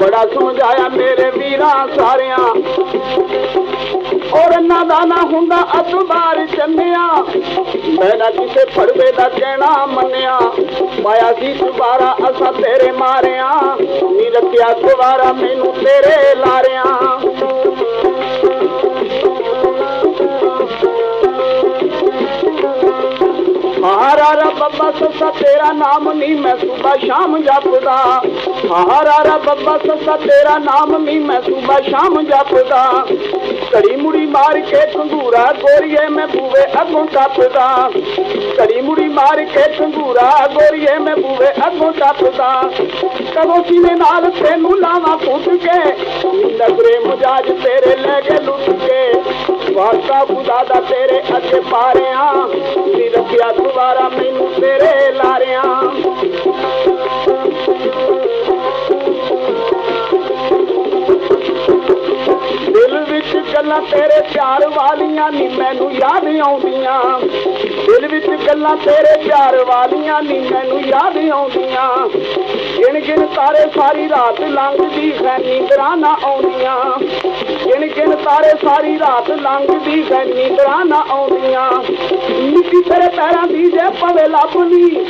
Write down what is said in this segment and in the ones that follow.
ਬੜਾ ਸਮਝਾਇਆ ਮੇਰੇ ਵੀਰਾਂ ਸਾਰਿਆਂ। ਔਰ ਇਹਨਾਂ ਦਾ ਨਾ ਹੁੰਦਾ ਅਤਬਾਰ ਚੰਨਿਆ ਮੈਂ ਨਾ ਕਿਸੇ ਫੜਵੇ ਦਾ ਕਹਿਣਾ ਮੰਨਿਆ। ਪਾਇਆ ਸੀ ਦੁਬਾਰਾ ਅਸਾਂ ਤੇਰੇ ਮਾਰਿਆ। ਨੀ ਰੱਖਿਆ ਦੁਬਾਰਾ ਮੈਨੂੰ ਤੇਰੇ ਲਾਰਿਆ। ਹਾਰਾ ਰਾ ਬੱਬਾ ਸੱਸਾ, ਤੇਰਾ ਨਾਮ ਨਹੀਂ ਮੈਂ ਸੁਬਾ ਸ਼ਾਮ ਜਪਦਾ। ਹਾਰਾ ਰਾ ਬੱਬਾ ਸੱਸਾ, ਤੇਰਾ ਨਾਮ ਨਹੀਂ ਮੈਂ ਸੁਬਾ ਸ਼ਾਮ ਜਪਦਾ। ਘੜੀ ਮੁੜੀ ਮਾਰ ਕੇ ਤੰਗੂਰਾ ਗੋਰੀਏ ਮੈਂ ਬੂਵੇ ਅੱਗੋਂ ਕੱਪਦਾ ਘੜੀ ਮੁੜੀ ਮਾਰ ਕੇ ਤੰਗੂਰਾ ਗੋਰੀਏ ਮੈਂ ਬੂਵੇ ਅੱਗੋਂ ਟੱਪਦਾ। ਕਦੋਂ ਸੀਨੇ ਨਾਲ ਤੈਨੂੰ ਲਾਵਾਂ ਪੁੱਟ ਕੇ? ਨਗਰੇ ਮੁਜਾਜ ਤੇਰੇ ਲੈ ਕੇ ਲੁੱਟ ਵਾਸਤਾ ਖੁਦਾ ਦਾ ਤੇਰੇ ਅੱਗੇ ਪਾਰਿਆਂ। ਨੀ ਰੱਖਿਆ ਦੁਬਾਰਾ ਮੈਨੂੰ ਤੇਰੇ ਲਾਰਿਆਂ। ਦਿਲ ਵਿੱਚ ਗੱਲਾਂ ਤੇਰੇ ਪਿਆਰ ਵਾਲੀਆਂ ਨੀ ਮੈਨੂੰ ਯਾਦ ਆਉਂਦੀਆਂ। ਦਿਲ ਵਿੱਚ ਗੱਲਾਂ ਤੇਰੇ ਪਿਆਰ ਵਾਲੀਆਂ ਨੀ ਮੈਨੂੰ ਯਾਦ ਆਉਂਦੀਆਂ। ਗਿਣ ਗਿਣ ਤਾਰੇ ਸਾਰੀ ਰਾਤ ਲੰਘਦੀ ਹੈ ਨੀਂਦਰਾਂ ਆਉਂਦੀਆਂ। ਗਿਣ ਗਿਣ ਤਾਰੇ ਸਾਰੀ ਰਾਤ ਲੰਘਦੀ ਹੈ ਨੀਂਦਰਾਂ ਆਉਂਦੀਆਂ। ਮਿੱਟੀ ਤੇਰੇ ਪੈਰਾਂ ਦੀ ਜੇ ਪਵੇ ਲੱਭਨੀ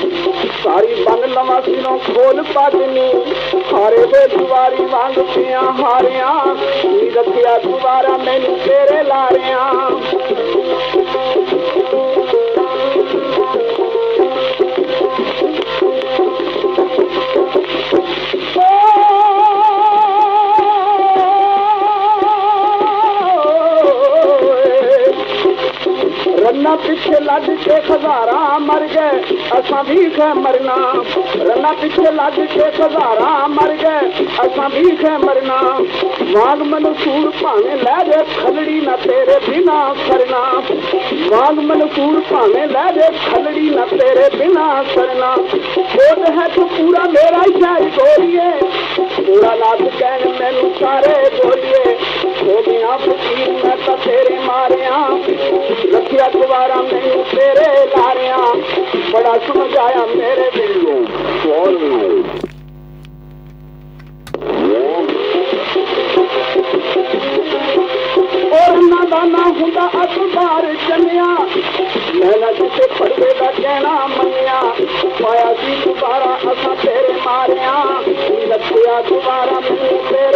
ਸਾਰੀ ਬੰਨ ਲਵਾਂ ਸਿਰੋਂ ਖੋਲ ਪਾਜਨੀ ਹਾਰੇ ਦੇ ਦੁਆਰੀ ਵਾਂਗ ਪਿਆ ਹਾਰਿਆਂ। ਨੀ ਰੱਖਿਆ ਦੁਬਾਰਾ ਮੈਨੂੰ ਤੇਰੇ ਲਾਰਿਆਂ। ਰੰਨਾ ਪਿੱਛੇ ਲੱਗ ਕੇ ਹਜ਼ਾਰਾਂ ਮਰ ਗਏ। ਅਸਾਂ ਵੀ ਖੈ ਮਰਨਾ। ਰੰਨਾ ਪਿੱਛੇ ਲੱਗ ਕੇ ਹਜ਼ਾਰਾਂ ਮਰ ਗਏ। ਅਸਾਂ ਵੀ ਖੈ ਮਰਨਾ। ਵਾਗ ਮਨਸੂਰ ਭਾਵੇਂ ਲੈ ਦੇ ਖਲੜੀ ਨਾ ਤੇਰੇ ਬਿਨਾ ਸਰਨਾ। ਵਾਗ ਮਨਸੂਰ ਭਾਵੇਂ ਲੈ ਦੇ ਖਲੜੀ ਨਾ ਤੇਰੇ ਬਿਨਾ ਸਰਨਾ। ਖੋਦ ਹੈ ਤੂੰ ਪੂਰਾ ਮੇਰਾ ਸ਼ਹਿਰ ਗੋਰੀਏ ਰੱਖਿਆ ਦੁਬਾਰਾ ਮੈਨੂੰ ਤੇਰੇ ਲਾਰਿਆਂ, ਬੜਾ ਸਮਝਾਇਆ ਮੇਰੇ ਦਿਲੋਂ। ਸੋਹਣਿਓ ਔਰ ਨਾ ਦਾ ਨਾ ਹੁੰਦਾ ਅਖਬਾਰ ਚੰਨਿਆ ਮੈਂ ਨਾ ਕਿਸੇ ਫੜਵੇ ਦਾ ਕਹਿਣਾ ਮੰਨਿਆ। ਪਾਇਆ ਸੀ ਦੁਬਾਰਾ ਅਸਾਂ ਤੇਰੇ ਮਾਰਿਆ। ਰੱਖਿਆ ਦੁਬਾਰਾ ਮੈਨੂੰ ਤੇਰੇ